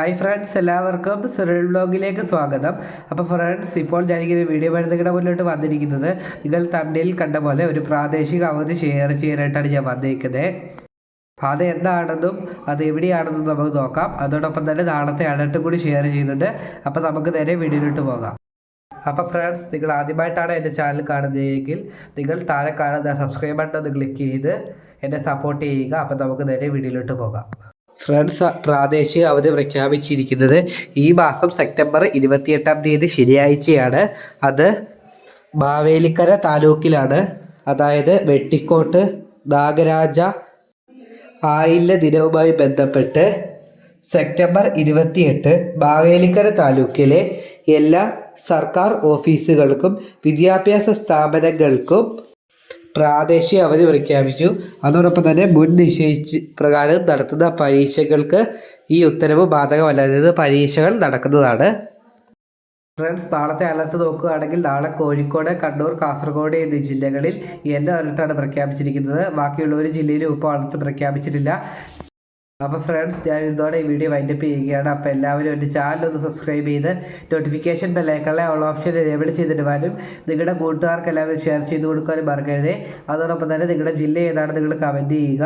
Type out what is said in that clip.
Hi friends എല്ലാവർക്കും Cyril ബ്ലോഗിലേക്ക് സ്വാഗതം. അപ്പോൾ ഫ്രണ്ട്സ് ഇപ്പോൾ ഞാനിങ്ങനെ വീഡിയോ നിങ്ങളുടെ മുന്നിലോട്ട് വന്നിരിക്കുന്നത് നിങ്ങൾ തമിഴിൽ കണ്ട പോലെ ഒരു പ്രാദേശിക അവധി ഷെയർ ചെയ്യാനായിട്ടാണ് ഞാൻ വന്നിരിക്കുന്നത് അത് എന്താണെന്നും അത് എവിടെയാണെന്നും നമുക്ക് നോക്കാം. അതോടൊപ്പം തന്നെ നാളത്തെ അലർട്ടും കൂടി ഷെയർ ചെയ്യുന്നുണ്ട്. അപ്പോൾ നമുക്ക് നേരെ വീഡിയോയിലോട്ട് പോകാം. അപ്പോൾ ഫ്രണ്ട്സ് നിങ്ങൾ ആദ്യമായിട്ടാണ് എന്റെ ചാനൽ കാണുന്നതെങ്കിൽ നിങ്ങൾ താഴെ കാണുന്ന സബ്സ്ക്രൈബ് ബട്ടൺ ഒന്ന് ക്ലിക്ക് ചെയ്ത് എന്നെ സപ്പോർട്ട് ചെയ്യുക. അപ്പോൾ നമുക്ക് നേരെ വീഡിയോയിലോട്ട് പോകാം. ഫ്രണ്ട്സ് പ്രാദേശിക അവധി പ്രഖ്യാപിച്ചിരിക്കുന്നത് ഈ മാസം സെപ്റ്റംബർ ഇരുപത്തിയെട്ടാം തീയതി ശനിയാഴ്ചയാണ്. അത് മാവേലിക്കര താലൂക്കിലാണ്. അതായത് വെട്ടിക്കോട്ട് നാഗരാജ ആയില്ല ദിനവുമായി ബന്ധപ്പെട്ട് സെപ്റ്റംബർ ഇരുപത്തിയെട്ട് മാവേലിക്കര താലൂക്കിലെ എല്ലാ സർക്കാർ ഓഫീസുകൾക്കും വിദ്യാഭ്യാസ സ്ഥാപനങ്ങൾക്കും പ്രാദേശിക അവധി പ്രഖ്യാപിച്ചു. അതോടൊപ്പം തന്നെ മുൻ നിശ്ചയിച്ച് പ്രകാരം നടത്തുന്ന പരീക്ഷകൾക്ക് ഈ ഉത്തരവ് ബാധകമല്ലാതെ പരീക്ഷകൾ നടക്കുന്നതാണ്. ഫ്രണ്ട്സ് നാളത്തെ അലർട്ട് നോക്കുകയാണെങ്കിൽ നാളെ കോഴിക്കോട് കണ്ണൂർ കാസർഗോഡ് എന്നീ ജില്ലകളിൽ യെല്ലോ അലർട്ടാണ് പ്രഖ്യാപിച്ചിരിക്കുന്നത്. ബാക്കിയുള്ള ഒരു ജില്ലയിലും ഇപ്പോൾ അലർട്ട് പ്രഖ്യാപിച്ചിട്ടില്ല. അപ്പോൾ ഫ്രണ്ട്സ് ഞാൻ ഇതോടെ ഈ വീഡിയോ വൈൻഡപ്പ് ചെയ്യുകയാണ്. അപ്പോൾ എല്ലാവരും എന്റെ ചാനൽ ഒന്ന് സബ്സ്ക്രൈബ് ചെയ്ത് നോട്ടിഫിക്കേഷൻ ബെല്ലൈക്കളെ ഉള്ള ഓപ്ഷൻ എനേബിൾ ചെയ്തിടുവാനും നിങ്ങളുടെ കൂട്ടുകാർക്ക് എല്ലാവരും ഷെയർ ചെയ്ത് കൊടുക്കാനും മറക്കരുതേ. അതോടൊപ്പം തന്നെ നിങ്ങളുടെ ജില്ല ഏതാണ് നിങ്ങൾ കമന്റ് ചെയ്യുക.